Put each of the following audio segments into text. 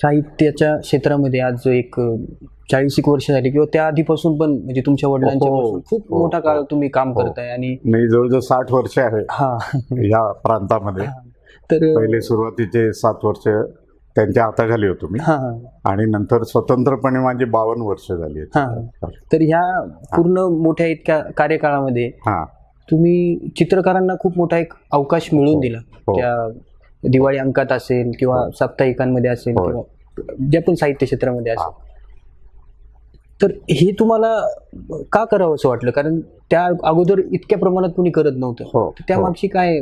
साहित्याच्या क्षेत्रामध्ये आज जो एक चाळीस एक वर्ष झाली किंवा त्या आधीपासून पण म्हणजे तुमच्या वडिलांच्या हो, पासून खूप हो, मोठा काळ हो. तुम्ही काम हो. करताय आणि मी जवळजवळ साठ वर्ष आहे हा या प्रांतामध्ये तर पहिले सुरुवातीचे सात वर्ष त्यांच्या हाताखाली होतो मी हा आणि नंतर स्वतंत्रपणे माझी बावन्न वर्ष झाली. हा तर ह्या पूर्ण मोठ्या इतक्या कार्यकाळामध्ये हा तुम्ही चित्रकारांना खूप मोठा एक अवकाश मिळवून हो. दिला हो. त्या दिवाळी अंकात असेल किंवा हो. साप्ताहिकांमध्ये असेल. किंवा ज्या पण साहित्य क्षेत्रामध्ये असेल. तर हे तुम्हाला का करावं असं वाटलं? कारण त्या अगोदर इतक्या प्रमाणात कुणी करत नव्हतं. हो त्या हो. मागची काय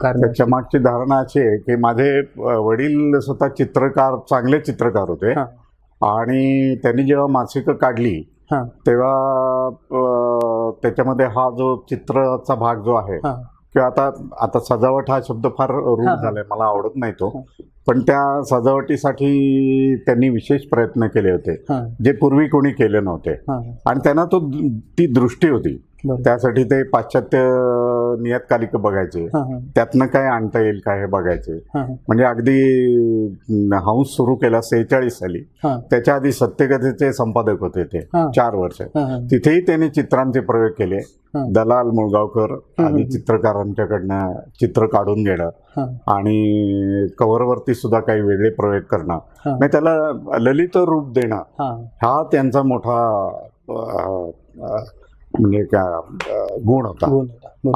कारण? त्याच्या मागची धारणा अशी आहे की माझे वडील स्वतः चित्रकार चांगले चित्रकार होते. हा. आणि त्यांनी जेव्हा मासिकं काढली तेव्हा त्याच्यामध्ये हा जो चित्राचा भाग जो आहे किंवा आता आता सजावट हा शब्द फार रूढ. झालाय मला आवडत नाही तो. पण त्या सजावटीसाठी त्यांनी विशेष प्रयत्न केले होते जे पूर्वी कोणी केले नव्हते. आणि त्यांना तो ती दृष्टी होती. त्यासाठी ते पाश्चात्य नियतकालिक बघायचे. त्यातनं काय आणता येईल काय हे बघायचे. म्हणजे अगदी हंस सुरू केला सेहेचाळीस साली. त्याच्या आधी सत्यकथेचे संपादक होते ते. चार वर्ष. तिथेही त्यांनी चित्रांचे प्रयोग केले. दलाल मुळगावकर हम्म. चित्रकारांच्याकडनं चित्र काढून घेणं. आणि कव्हरवरती सुद्धा काही वेगळे प्रयोग करणं. म्हणजे त्याला ललित रूप देणं. हा. त्यांचा मोठा म्हणजे गुण होता.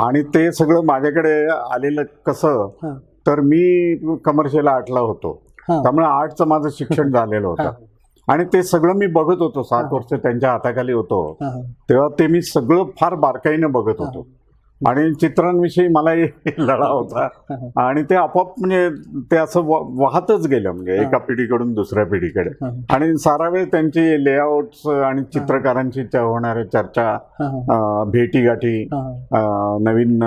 आणि ते सगळं माझ्याकडे आलेलं कसं. तर मी कमर्शियल आर्टला होतो. त्यामुळे आर्टचं माझं शिक्षण झालेलं. होतं आणि ते सगळं मी बघत होतो सात वर्ष त्यांच्या हाताखाली होतो. तेव्हा ते मी सगळं फार बारकाईनं बघत होतो आणि चित्रांविषयी मलाही लढा होता. आणि ते आपोआप म्हणजे ते असं वाहतच गेलं म्हणजे. एका पिढीकडून दुसऱ्या पिढीकडे आणि सारा वेळ त्यांची लेआउट्स आणि चित्रकारांची होणाऱ्या चर्चा भेटीगाठी नवीन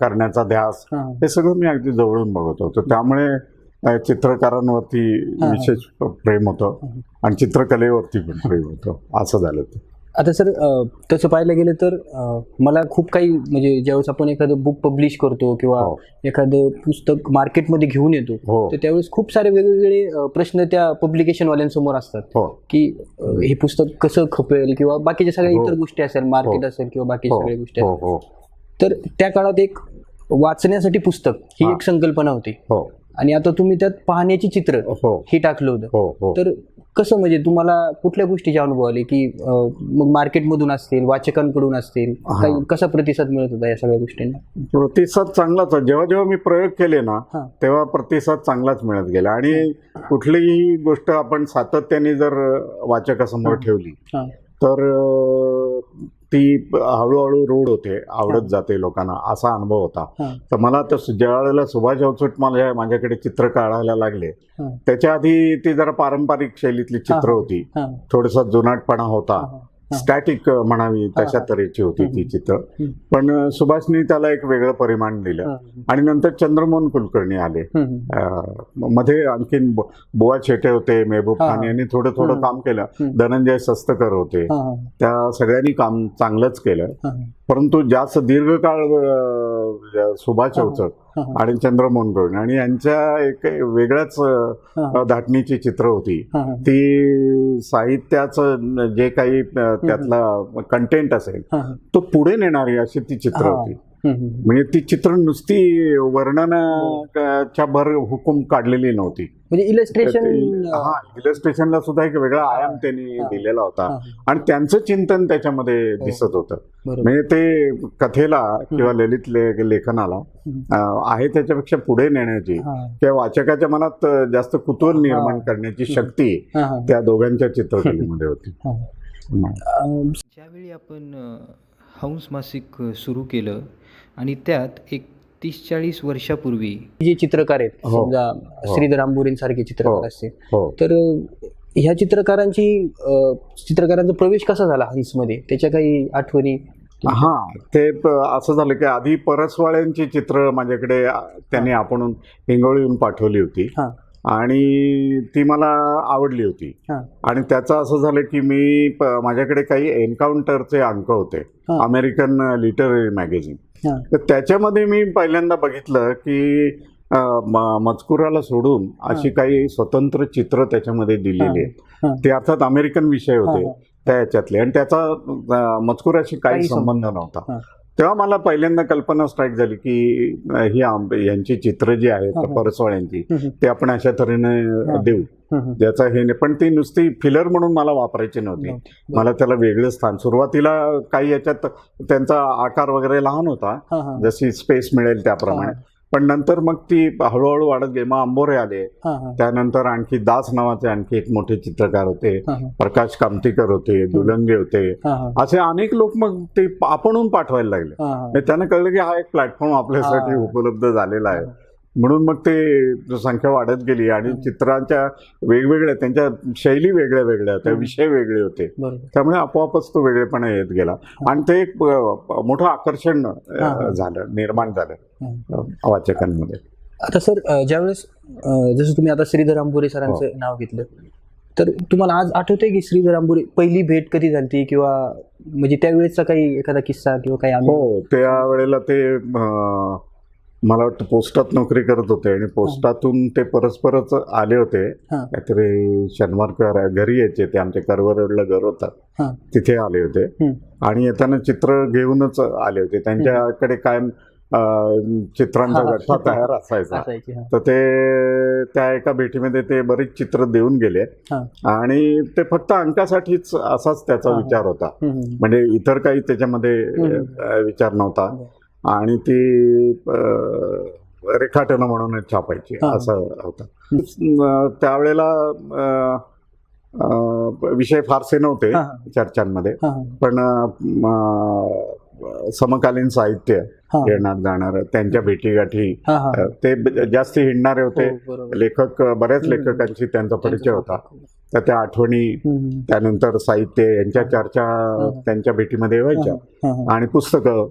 करण्याचा ध्यास हा. सगळं मी अगदी जवळून बघत होतो त्यामुळे चित्रकारांवरती. विशेष प्रेम होतं. आणि चित्रकलेवरती पण प्रेम होतं असं झालं ते आता सर तसं पाहायला गेलं तर मला खूप काही म्हणजे ज्यावेळेस आपण एखादं बुक पब्लिश करतो किंवा हो. एखादं पुस्तक मार्केटमध्ये घेऊन येतो हो. तर त्यावेळेस खूप सारे वेगवेगळे प्रश्न त्या पब्लिकेशनवाल्यांसमोर असतात हो. की हे पुस्तक कसं खपेल किंवा बाकीच्या सगळ्या. इतर गोष्टी असेल मार्केट. असेल किंवा बाकीच्या सगळ्या गोष्टी तर त्या काळात एक वाचण्यासाठी पुस्तक ही. एक संकल्पना होती. आणि आता तुम्ही त्यात पाहण्याची चित्र हो. टाकलं होतं. तर कसं म्हणजे तुम्हाला कुठल्या गोष्टीचे अनुभव आले की अं, मग मार्केटमधून असतील वाचकांकडून असतील. काही कसा प्रतिसाद मिळत होता या सगळ्या गोष्टींना प्रतिसाद चांगलाच आहे. जेव्हा जेव्हा मी प्रयोग केले ना हा. तेव्हा प्रतिसाद चांगलाच मिळत गेला आणि कुठलीही गोष्ट आपण सातत्याने जर वाचकासमोर. ठेवली हा. तर अं, ती हळूहळू रूढ होते आवडत. जाते लोकांना असा अनुभव होता. तर मला तर ज्या वेळेला सुभाष अवचट मला माझ्याकडे चित्र काढायला लागले. त्याच्या आधी ती जरा पारंपरिक शैलीतली चित्र. होती. थोडासा जुनाटपणा होता. स्टॅटिक म्हणावी तशा. तऱ्हेची होती ती. चित्र. पण सुभाषनी त्याला एक वेगळं परिमाण दिलं. आणि नंतर चंद्रमोहन कुलकर्णी आले मध्ये आणखीन बुवा छेटे होते मेहबूब. खान यांनी थोडं थोडं. काम केलं. धनंजय सस्तकर होते. त्या सगळ्यांनी काम चांगलंच केलं. परंतु जास्त दीर्घकाळ सुभाष हा. आणि चंद्रमोहन कुलकर्णी आणि यांच्या एक वेगळ्याच. धाटणीची चित्र होती. ती साहित्याचं जे काही त्यातला कंटेंट असेल. तो पुढे नेणारी अशी ती चित्र. होती. म्हणजे ती चित्र नुसती वर्णनाच्या भर हुकूम काढलेली नव्हती. म्हणजे इलस्ट्रेशन हा इलस्ट्रेशनला सुद्धा एक वेगळा आयाम त्यांनी. दिलेला होता. आणि त्यांचं चिंतन त्याच्यामध्ये हो. दिसत होतं. म्हणजे ते कथेला किंवा ललित लेखनाला आहे त्याच्यापेक्षा पुढे नेण्याची. किंवा वाचकाच्या मनात जास्त कुतूहल निर्माण करण्याची शक्ती. त्या दोघांच्या चित्रकलेमध्ये होती. ज्यावेळी आपण हंस मासिक सुरू केलं आणि त्यात एक तीस चाळीस वर्षापूर्वी जे चित्रकार आहेत हो. समजा श्रीधर आंबोरींसारखे हो. चित्रकार असतील हो तर अ, ह्या चित्रकारांची अ, चित्रकारांचा प्रवेश कसा झाला हंसमध्ये त्याच्या काही आठवणी हा ते प- असं झालं की आधी परसवाळ्यांची चित्र माझ्याकडे आ, त्यांनी आपण हिंगोळीहून पाठवली होती हा. आणि ती मला आवडली होती हा. आणि त्याचं असं झालं की मी प- माझ्याकडे काही एन्काउंटरचे अंक होते हा. अमेरिकन लिटररी मॅगझिन हा. तर त्याच्यामध्ये मी पहिल्यांदा बघितलं की मजकुराला सोडून अशी काही स्वतंत्र चित्र त्याच्यामध्ये दिलेली. आहेत ते अर्थात अमेरिकन विषय होते. त्या याच्यातले आणि त्याचा मजकुराशी काही संबंध. नव्हता. तेव्हा मला पहिल्यांदा कल्पना स्ट्राईक झाली की ही आंब- यांची चित्र जी आहेत. परसवाळ्यांची हम्म, ते आपण अशा तऱ्हेने. देऊ ज्याचा हे नाही पण ती नुसती फिलर म्हणून मला वापरायची नव्हती. मला त्याला वेगळं स्थान सुरुवातीला काही याच्यात त्यांचा आकार वगैरे लहान होता. जशी स्पेस मिळेल त्याप्रमाणे. पण नंतर मग ती हळूहळू वाढत गेली. मग आंबोरे आले. त्यानंतर आणखी दास नावाचे आणखी एक मोठे चित्रकार होते. प्रकाश कामतीकर होते दुलंगे होते. असे अनेक लोक मग ते आपणहून पाठवायला लागले. त्यांना कळलं की हा एक प्लॅटफॉर्म आपल्यासाठी. उपलब्ध झालेला आहे. म्हणून मग ते संख्या वाढत गेली आणि चित्रांच्या वेगवेगळ्या त्यांच्या शैली वेगळ्या वेगळ्या होत्या. विषय वेगळे होते. त्यामुळे आपोआपच तो वेगळेपणा येत गेला. आणि ते एक मोठं आकर्षण. झालं निर्माण झालं वाचकांमध्ये. आता सर ज्यावेळेस जसं तुम्ही आता श्रीधर आंबोरे सरांचं हो. नाव घेतलं तर तुम्हाला आज आठवतंय की श्रीधर आंबोरे पहिली भेट कधी झाली किंवा म्हणजे त्यावेळेसचा काही एखादा किस्सा किंवा काही हो त्यावेळेला ते मला वाटतं पोस्टात नोकरी करत होते आणि पोस्टातून ते परस्परच आले होते. काहीतरी शनिवार घरी यायचे ते आमच्या करवरला घर होतं. तिथे आले होते. आणि येताना चित्र घेऊनच आले होते त्यांच्याकडे कायम चित्रांचा. गठ्ठा तयार असायचा. तर ते त्या एका भेटीमध्ये ते बरीच चित्र देऊन गेले. आणि ते फक्त अंकासाठीच असाच त्याचा. विचार होता. म्हणजे इतर काही त्याच्यामध्ये विचार नव्हता आणि ती रेखाटनं म्हणून छापायची. असं होतं त्यावेळेला विषय फारसे नव्हते. चर्चांमध्ये. पण समकालीन साहित्य. येणार जाणार त्यांच्या भेटीगाठी ते जास्त हिंडणारे होते हो. लेखक बऱ्याच. लेखकांशी त्यांचा परिचय होता तर त्या आठवणी. त्यानंतर साहित्य यांच्या चर्चा त्यांच्या भेटीमध्ये व्हायच्या. आणि पुस्तकं.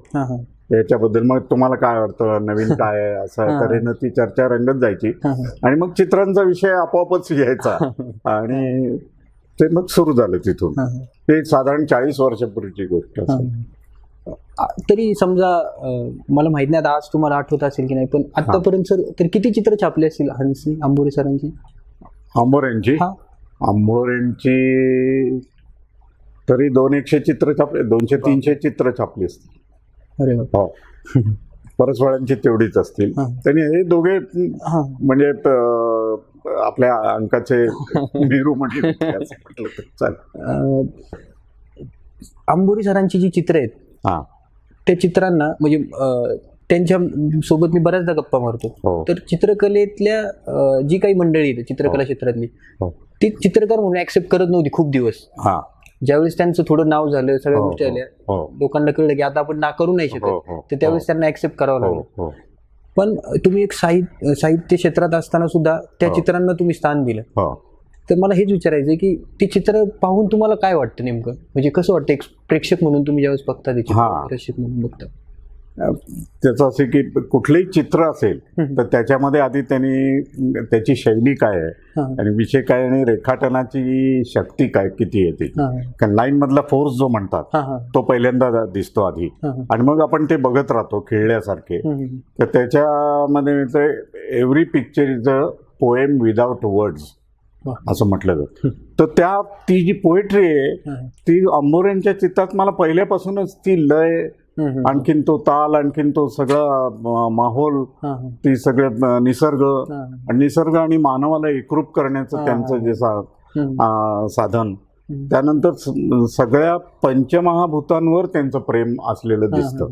याच्याबद्दल मग तुम्हाला काय वाटतं? नवीन काय आहे? असं हा. तऱ्हेनं ती चर्चा रंगत जायची. आणि मग चित्रांचा विषय आपोआपच यायचा आणि ते मग सुरू झालं तिथून. ते साधारण चाळीस वर्षापूर्वीची गोष्ट तरी समजा मला माहीत नाही आज तुम्हाला आठवत असेल की नाही पण आतापर्यंत सर तर किती चित्र छापले असतील हंसी आंबोरे सरांची? आंबोऱ्यांची. आंबोऱ्यांची तरी दोन एकशे चित्र छापले दोनशे तीनशे चित्र छापली असतील. अरे. हो. तेवढीच असतील. त्यांनी हे दोघे म्हणजे आपल्या अंकाचे मेरू अ, आंबोरी सरांची जी चित्र आहेत हा. त्या चित्रांना म्हणजे त्यांच्यासोबत मी बऱ्याचदा गप्पा मारतो. हो. तर चित्रकलेतल्या जी काही मंडळी आहेत चित्रकला हो. क्षेत्रातली हो. ती चित्रकार म्हणून ऍक्सेप्ट करत नव्हती खूप दिवस. हा. ज्यावेळेस त्यांचं थोडं नाव झालं सगळ्या हो, गोष्टी हो, आल्या हो. लोकांना कळलं की आता आपण ना करू नाही हो शकत हो. तर त्यावेळेस त्यांना ऍक्सेप्ट करावं हो लागलं. हो. पण तुम्ही एक साहित्य साहित्य क्षेत्रात असताना सुद्धा त्या हो. चित्रांना तुम्ही स्थान दिलं. हो. तर मला हेच विचारायचं आहे की ती चित्र पाहून तुम्हाला काय वाटतं नेमकं? म्हणजे कसं वाटतं एक प्रेक्षक म्हणून तुम्ही ज्यावेळेस बघता ते चित्र हा. प्रेक्षक म्हणून बघता? त्याचं असे की कुठलेही चित्र असेल. तर त्याच्यामध्ये आधी त्यांनी त्याची शैली काय आहे आणि विषय काय आणि रेखाटनाची शक्ती काय किती येते कारण लाईन मधला फोर्स जो म्हणतात तो पहिल्यांदा दिसतो आधी. आणि मग आपण ते बघत राहतो खेळल्यासारखे. तर त्याच्यामध्ये every picture is a poem without words. असं म्हटलं जातं. तर त्या ती जी पोएट्री आहे ती अंबोऱ्यांच्या चित्रात मला पहिल्यापासूनच ती लय. आणखीन तो ताल आणखीन तो सगळा माहोल ती सगळे निसर्ग आणि निसर्ग आणि मानवाला एकरूप करण्याचं त्यांचं. जे साधन. त्यानंतर सगळ्या पंचमहाभूतांवर त्यांचं प्रेम असलेलं दिसतं.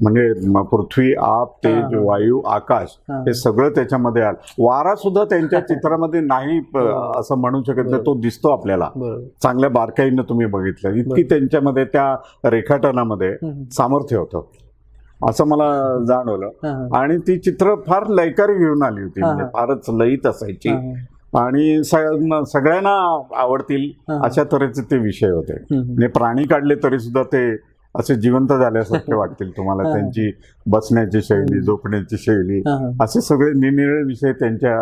म्हणजे पृथ्वी आप तेज हा, हा. वायू आकाश हा, हे सगळं त्याच्यामध्ये आलं. वारा सुद्धा त्यांच्या चित्रामध्ये नाही बरोबर. असं म्हणू शकत नाही. तो दिसतो आपल्याला. चांगल्या बारकाईनं तुम्ही बघितलं. इतकी. त्यांच्यामध्ये त्या रेखाटनामध्ये सामर्थ्य होतं. असं मला जाणवलं. हा, हा, आणि ती चित्र फार लयकारी घेऊन आली होती. हा, म्हणजे हा. फारच लयीत असायची. हा, हा. आणि सगळ्यांना आवडतील हा. अशा तऱ्हेचे ते विषय होते. म्हणजे प्राणी काढले तरी सुद्धा ते असे जिवंत झाल्यासारखे वाटतील तुम्हाला हा. त्यांची बसण्याची शैली. झोपण्याची शैली हा, हा. असे सगळे निरनिळे विषय त्यांच्या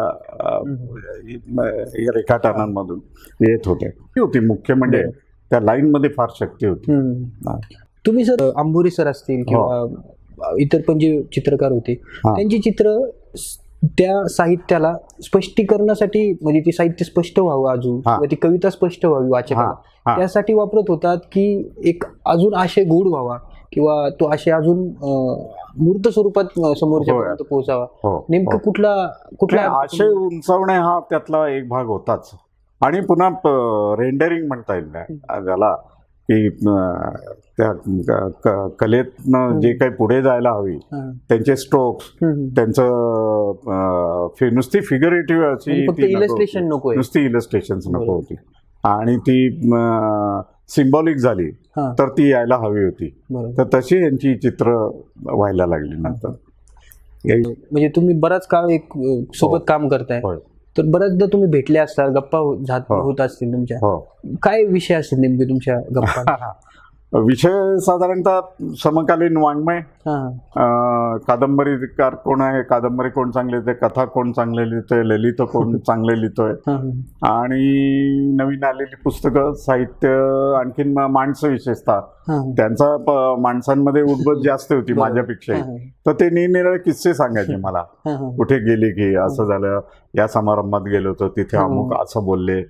रेखाटनांमधून येत होते ती होती मुख्य म्हणजे. त्या लाईन मध्ये फार शक्ती होती. हा. तुम्ही सर अंबोरी सर असतील किंवा इतर पण जे चित्रकार होते हा. त्यांची चित्र त्या साहित्याला स्पष्टीकरणासाठी म्हणजे ती साहित्य स्पष्ट व्हावं अजून ती कविता स्पष्ट व्हावी वाचकाला. त्यासाठी वापरत होतात की एक अजून आशय गूढ व्हावा किंवा तो आशय अजून मूर्त स्वरूपात अं, समोरच्या होय. पर्यंत पोहोचावा हो नेमकं हो. कुठला कुठला आशय उंचावणे हा त्यातला एक भाग होताच आणि पुन्हा रेंडरिंग म्हणता येईल त्याला की त्या कलेतनं जे काही पुढे जायला हवी हा. त्यांचे स्ट्रोक्स. त्यांचं नुसती फिगरेटिव्ह अशी नको इलस्ट्रेशन. नकोय नुसती इलस्ट्रेशन नको. होती आणि ती सिम्बॉलिक झाली हा तर ती यायला हवी होती तर तशी यांची चित्र व्हायला लागली नंतर हे- म्हणजे तुम्ही बराच काळ एक सोबत काम करताय. तर बऱ्याचदा तुम्ही भेटले असतात गप्पा हो- झात- हो. होत असतील तुमच्या. हो. काय विषय असतील नेमके तुमच्या गप्पा विषय साधारणतः समकालीन वाङ्मय. कादंबरीकार कोण आहे? कादंबरी कोण चांगले लिहिते? कथा कोण चांगले लिहितोय ललित कोण चांगले लिहितोय. आणि नवीन आलेली पुस्तकं साहित्य आणखीन माणसं विशेषतः. त्यांचा माणसांमध्ये उद्बत जास्त होती. माझ्यापेक्षा तर ते निरनिराळे किस्से सांगायचे मला. कुठे गेले की असं झालं या समारंभात गेलो होतो तिथे. अमुक असं बोलले.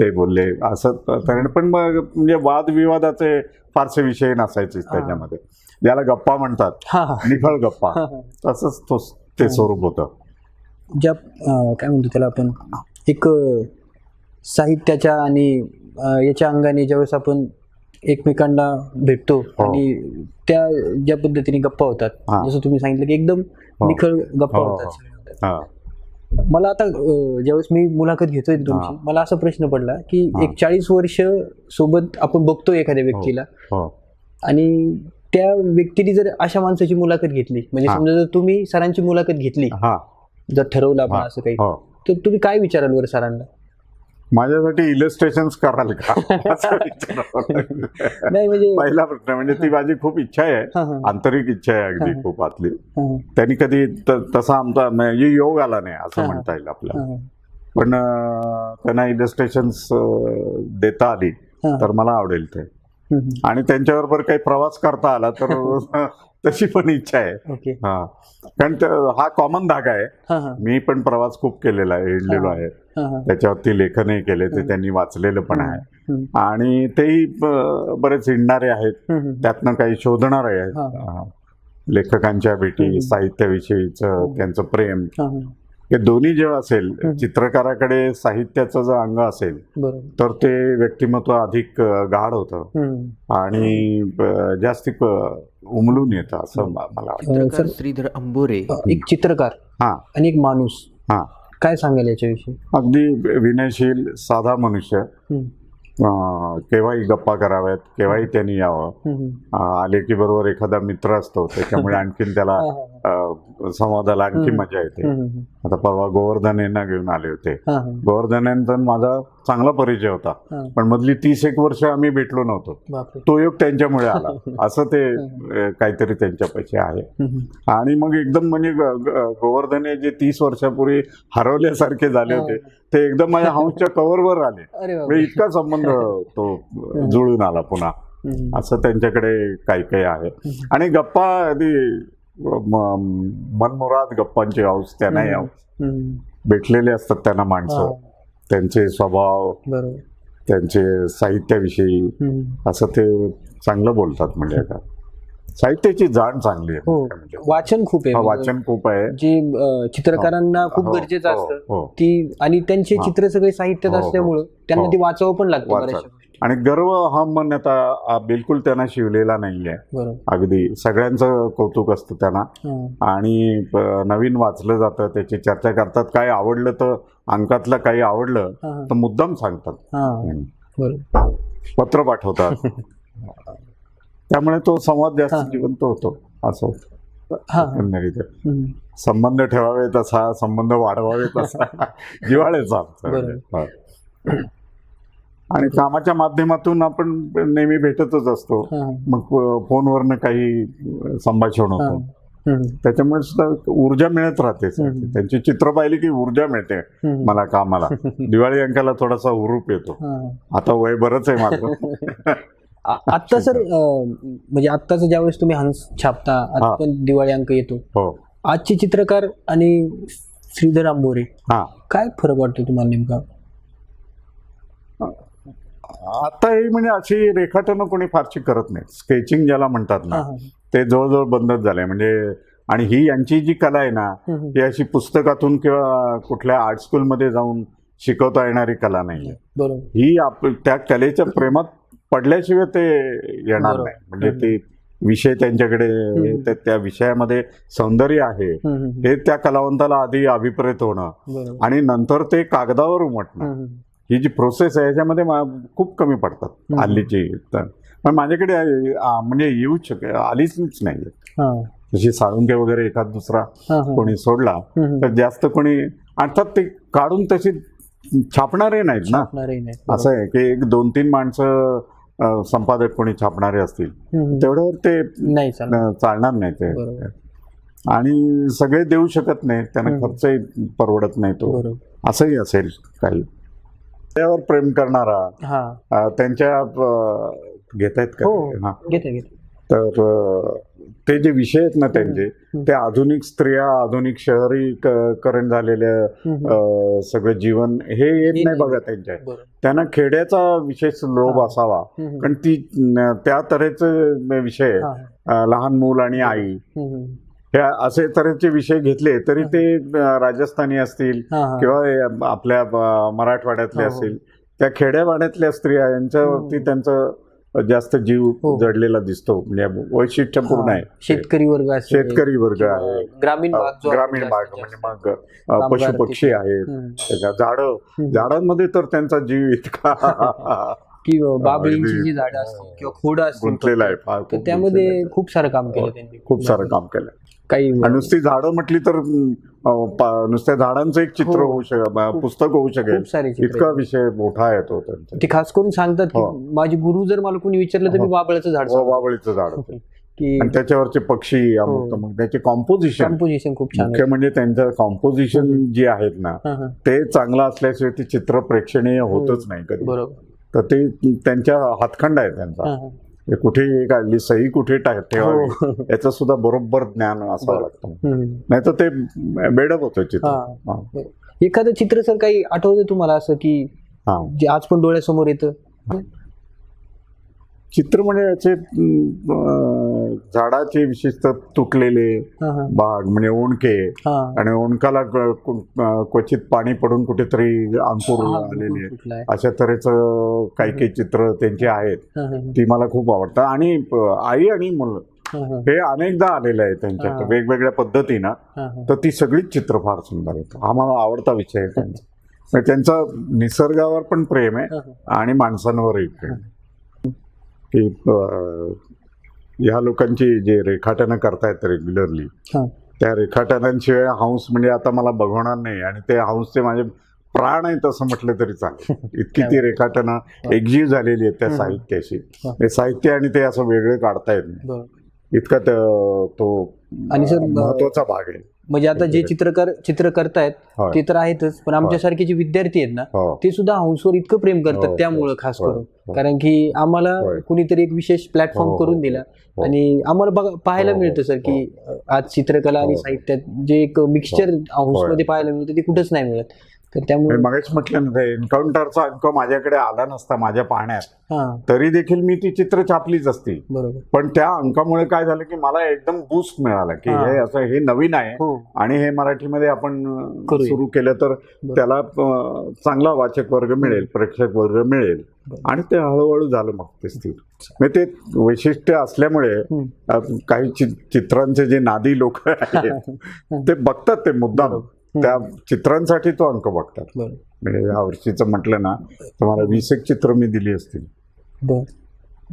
ते बोलले असं पण मग म्हणजे वादविवादाचे फारसे विषय नसायचेच हा. त्याच्यामध्ये ज्याला गप्पा म्हणतात. निखळ गप्पा. तसंच तो ते. स्वरूप होतं ज्या काय म्हणतो त्याला आपण एक साहित्याच्या आणि याच्या अंगाने ज्यावेळेस आपण एकमेकांना भेटतो हो. आणि त्या ज्या पद्धतीने गप्पा होतात. जसं तुम्ही सांगितलं की एकदम हो. निखळ गप्पा हो, होतात. मला आता ज्यावेळेस मी मुलाखत घेतोय तुमची हा. मला असा प्रश्न पडला की हा. एक चाळीस वर्ष सोबत आपण बघतो एखाद्या व्यक्तीला हो आणि त्या व्यक्तीने जर अशा माणसाची मुलाखत घेतली म्हणजे हा. समजा जर तुम्ही सरांची मुलाखत घेतली हा जर ठरवलं आपण हा. असं काही हो तर तुम्ही काय विचाराल बरं सरांना माझ्यासाठी इलस्ट्रेशन कराल का. नाही म्हणजे पहिला प्रश्न म्हणजे ती माझी खूप इच्छा आहे. आंतरिक इच्छा आहे अगदी. खूप आतली. त्यांनी कधी तसा आमचा म्हणजे योग आला नाही असं. म्हणता येईल आपल्याला. हा, पण त्यांना इलस्ट्रेशन्स देता आली. तर मला आवडेल ते. आणि त्यांच्याबरोबर काही प्रवास करता आला तर तशी पण इच्छा आहे हा कारण हा कॉमन धागा आहे हा हा मी पण प्रवास खूप केलेला आहे हिंडलेलो हा. आहे हा, हा. त्याच्यावरती लेखनही केले ते. त्यांनी वाचलेलं पण आहे आणि तेही बरेच हिंडणारे आहेत. त्यातनं काही शोधणारे आहेत हा. हा. लेखकांच्या भेटी. साहित्याविषयीचं हम्म. त्यांचं प्रेम हा, दोन्ही जेव्हा असेल. चित्रकाराकडे साहित्याचं जर अंग असेल तर ते व्यक्तिमत्व अधिक गाढ होतं. आणि जास्ती उमलून येतं असं मला वाटतं. श्रीधर अंबोरे. एक चित्रकार हा. आणि एक माणूस. हा. काय सांगाल याच्याविषयी? अगदी विनयशील साधा मनुष्य. केव्हाही गप्पा कराव्यात केव्हाही त्यांनी यावं. आले की बरोबर एखादा मित्र असतो त्याच्यामुळे आणखीन त्याला संवादाला आणखी. मजा येते. आता परवा गोवर्धन यांना घेऊन आले होते. गोवर्धन यांचा माझा चांगला परिचय होता. पण मधली तीस एक वर्ष आम्ही भेटलो नव्हतो. तो योग त्यांच्यामुळे आला. असं ते काहीतरी त्यांच्यापाशी आहे. आणि मग एकदम म्हणजे गोवर्धन जे तीस वर्षापूर्वी हरवल्यासारखे झाले होते ते एकदम माझ्या हाऊसच्या कव्हरवर आले. इतका संबंध तो जुळून आला पुन्हा. असं त्यांच्याकडे काही काही आहे. आणि गप्पा मनमुराद गप्पांची हाऊस. हाऊस हम्म. भेटलेले असतात त्यांना हा, माणसं त्यांचे स्वभाव त्यांचे साहित्याविषयी. असं ते चांगलं बोलतात म्हणजे आता साहित्याची जाण चांगली आहे हो म्हणजे. वाचन खूप आहे हा, म्हणजे वाचन खूप आहे जे चित्रकारांना खूप हो, गरजेचं हो, असतं हो. ती आणि त्यांचे हा. चित्र सगळे साहित्यात हो, हो. असल्यामुळं त्यांना हो. ते वाचावं पण लागतं आणि गर्व हा मान्यता बिलकुल त्यांना शिवलेला नाहीये. बरोबर. अगदी सगळ्यांचं कौतुक असतं त्यांना. हा. आणि नवीन वाचलं जातं त्याची चर्चा करतात. काय आवडलं तर अंकातलं काही आवडलं तर मुद्दाम सांगतात. पत्र पाठवतात. त्यामुळे तो संवाद जास्त. जिवंत होतो असं होतं. संबंध ठेवावे तसा संबंध वाढवावे तसा जिव्हाळ्याचा. आमचा. बरोबर. हा. आणि कामाच्या माध्यमातून आपण नेहमी भेटतच असतो. मग फोनवरनं काही संभाषण. होतं. त्याच्यामुळे सुद्धा ऊर्जा मिळत राहते. त्यांची चित्र पाहिली की ऊर्जा मिळते. मला कामाला दिवाळी अंकाला थोडासा हुरूप येतो. आता वय बरंच आहे माझं आत्ता सर म्हणजे आत्ताच ज्यावेळेस तुम्ही हंस छापता आता. पण दिवाळी अंक येतो हो आजचे चित्रकार आणि श्रीधर आंबोरे हा काय फरक वाटतो तुम्हाला नेमका आता ही म्हणजे अशी रेखाटनं कोणी फारशी करत नाही स्केचिंग ज्याला म्हणतात ना. ते जवळजवळ बंदच झालंय म्हणजे आणि ही यांची जी कला आहे ना. ही अशी पुस्तकातून किंवा कुठल्या आर्ट स्कूलमध्ये जाऊन शिकवता येणारी कला नाही ही आप त्या कलेच्या प्रेमात पडल्याशिवाय ते येणार. नाही म्हणजे ते विषय त्यांच्याकडे ते- त्या विषयामध्ये सौंदर्य आहे. हे त्या कलावंताला आधी अभिप्रेत होणं आणि नंतर ते कागदावर उमटणं. ही जी प्रोसेस आहे याच्यामध्ये खूप कमी पडतात. हल्लीची तर पण माझ्याकडे म्हणजे येऊ शक आलीच नाही जशी साळुंके वगैरे एखाद दुसरा. कोणी सोडला. तर जास्त कोणी अर्थात ते काढून तशी छापणारे नाहीत ना. असं आहे की एक दोन तीन माणसं संपादक कोणी छापणारे असतील. तेवढ्यावर ते नाही चालणार नाही ते आणि सगळे देऊ शकत नाही त्यांना. खर्चही परवडत नाही तो असंही असेल काही त्यावर प्रेम करणारा हा अ, त्यांच्या घेत आहेत का हो हा घेते घेते तर अ, ते जे विषय आहेत ना त्यांचे हम्म. ते आधुनिक स्त्रिया आधुनिक शहरीकरण झालेलं हम्म, हम्म. अ, सगळं जीवन हे येत नाही. बघा त्यांच्या बरोबर त्यांना खेड्याचा विशेष लोभ हा. असावा हम्म. कारण ती न, त्या तऱ्हेचे विषय हा, अ, लहान मूल आणि आई हम्म. हे असे तऱ्हेचे विषय घेतले तरी ते राजस्थानी असतील हा, हा. किंवा हे आपल्या मराठवाड्यातले हो, हो. असतील त्या खेड्यापाड्यातल्या स्त्रिया यांच्यावरती हम्म. त्यांचं जास्त जीव हो. जडलेला दिसतो म्हणजे वैशिष्ट्यपूर्ण हा. आहे शेतकरी वर्ग शेतकरी वर्ग आहे ग्रामीण ग्रामीण भाग म्हणजे. मग अ, कामगार पशु पक्षी तिथे. आहेत. त्याच्या झाडं. झाडांमध्ये तर त्यांचा जीव इतका किंवा बाबळींची अगदी. जी झाडं असतील किंवा खोडं असतील त्यामध्ये. खूप सारं काम केलं हो. त्यांनी खूप सारं काम केलं काही नुसती झाडं म्हटली तर नुसत्या झाडांचं एक चित्र हो. होऊ शकेल पुस्तक होऊ शकेल इतका. विषय मोठा आहे तो खास करून सांगतात की हो. माझे गुरु जर मला कोणी विचारलं तर मी हो. बाबळाचं झाड बाबळीचं झाड. की त्याच्यावरचे पक्षी. तमुक त्याचे कॉम्पोजिशन कंपोजिशन खूप छान मुख्य म्हणजे त्यांचं कॉम्पोजिशन जे आहेत ना. ते चांगलं असल्याशिवाय ते चित्र प्रेक्षणीय होतच नाही कधी बरोबर तर ते त्यांच्या हातखंड आहे त्यांचा कुठे काढली सही कुठे टा- ठेवावी हो. याचं सुद्धा बरोबर ज्ञान असावं. लागतं. नाही तर ते बेडप होतं चित्र हा. हा. एखादं चित्र सर काही आठवतं तुम्हाला असं की हा जे आज पण डोळ्यासमोर येतं चित्र म्हणजे झाडाचे विशेषतः तुटलेले. बाग म्हणजे ओणके. आणि ओणकाला क्वचित पाणी पडून कुठेतरी अंकुर आलेले? अशा तऱ्हेचं काही काही चित्र त्यांची आहेत ती मला खूप आवडतात आणि आई आणि मुलं हा, अनेकदा आलेलं आहे त्यांच्यात. वेगवेगळ्या पद्धतीनं. तर ती सगळीच चित्र फार सुंदर आहेत हा मला आवडता विषय आहे त्यांचा म्हणजे त्यांचं निसर्गावर पण प्रेम आहे. आणि माणसांवरही प्रेम आहे. की ह्या लोकांची जे रेखाटनं करतायत रेग्युलरली. त्या रेखाटनांशिवाय हंस म्हणजे आता मला बघवणार नाही आणि ते हंसचे माझे प्राण आहेत असं म्हटलं तरी चालेल इतकी ती रेखाटनं एकजीव झालेली आहेत त्या. साहित्याशी हा. हे साहित्य आणि ते असं वेगळं काढता येत नाही. इतका त- तो महत्त्वाचा भाग आहे म्हणजे आता जे चित्रकार चित्र करतायत होय. ते तर आहेतच पण आमच्यासारखे जे विद्यार्थी आहेत ना हो ते सुद्धा हंसवर इतकं प्रेम हो, करतात त्यामुळं हो, खास हो, करून हो. कारण की आम्हाला. कुणीतरी एक विशेष प्लॅटफॉर्म हो, करून हो, दिला हो. आणि आम्हाला बघा पाहायला हो, हो, मिळतं सर की आज चित्रकला आणि हो. साहित्यात जे एक मिक्सचर हाऊसमध्ये पाहायला मिळतं ते कुठंच नाही मिळत तर त्यामुळे मगाच म्हटलं ना एन्काउंटरचा अंक माझ्याकडे आला नसता माझ्या पाहण्यात तरी देखील मी ती चित्र छापलीच असती. बरोबर. पण त्या अंकामुळे काय झालं की मला एकदम बूस्ट मिळाला की हा. असं हे नवीन आहे हो. आणि हे मराठीमध्ये आपण. सुरू केलं तर. त्याला चांगला वाचक वर्ग मिळेल प्रेक्षक वर्ग मिळेल. आणि ते हळूहळू झालं मग ते स्थिर. ते वैशिष्ट्य असल्यामुळे काही चित्रांचे जे नादी लोक आहेत ते बघतात ते मुद्दाम. त्या चित्रांसाठी तो अंक बघतात. म्हणजे या वर्षीचं म्हटलं ना तर मला वीस एक चित्र मी दिली असतील.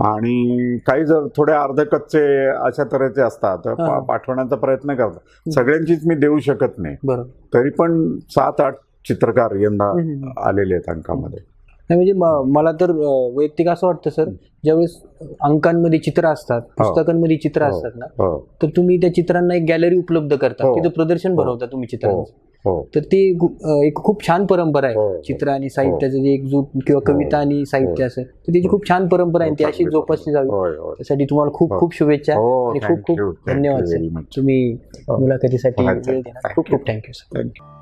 आणि काही जर थोडे अर्ध कच्चे अशा तऱ्हेचे असतात हा. पाठवण्याचा प्रयत्न करतात. सगळ्यांचीच मी देऊ शकत नाही. तरी पण सात आठ चित्रकार यंदा. आलेले आहेत अंकामध्ये. म्हणजे मला तर वैयक्तिक असं वाटतं सर ज्यावेळेस अंकांमध्ये चित्र असतात पुस्तकांमध्ये चित्र हो. असतात ना हो. तर तुम्ही त्या चित्रांना एक गॅलरी उपलब्ध करता हो. तिथं प्रदर्शन हो. भरवता तुम्ही हो चित्रांचं? हो. तर ती एक खूप छान परंपरा हो. आहे चित्र आणि साहित्याचं जे एकजूट किंवा कविता आणि साहित्य असं तर त्याची खूप छान परंपरा आहे आणि ती अशी जोपासली जावी. त्यासाठी तुम्हाला खूप हो. खूप शुभेच्छा हो आणि खूप खूप धन्यवाद सर तुम्ही हो. मुलाखतीसाठी. वेळ खूप खूप थँक्यू सर थँक्यू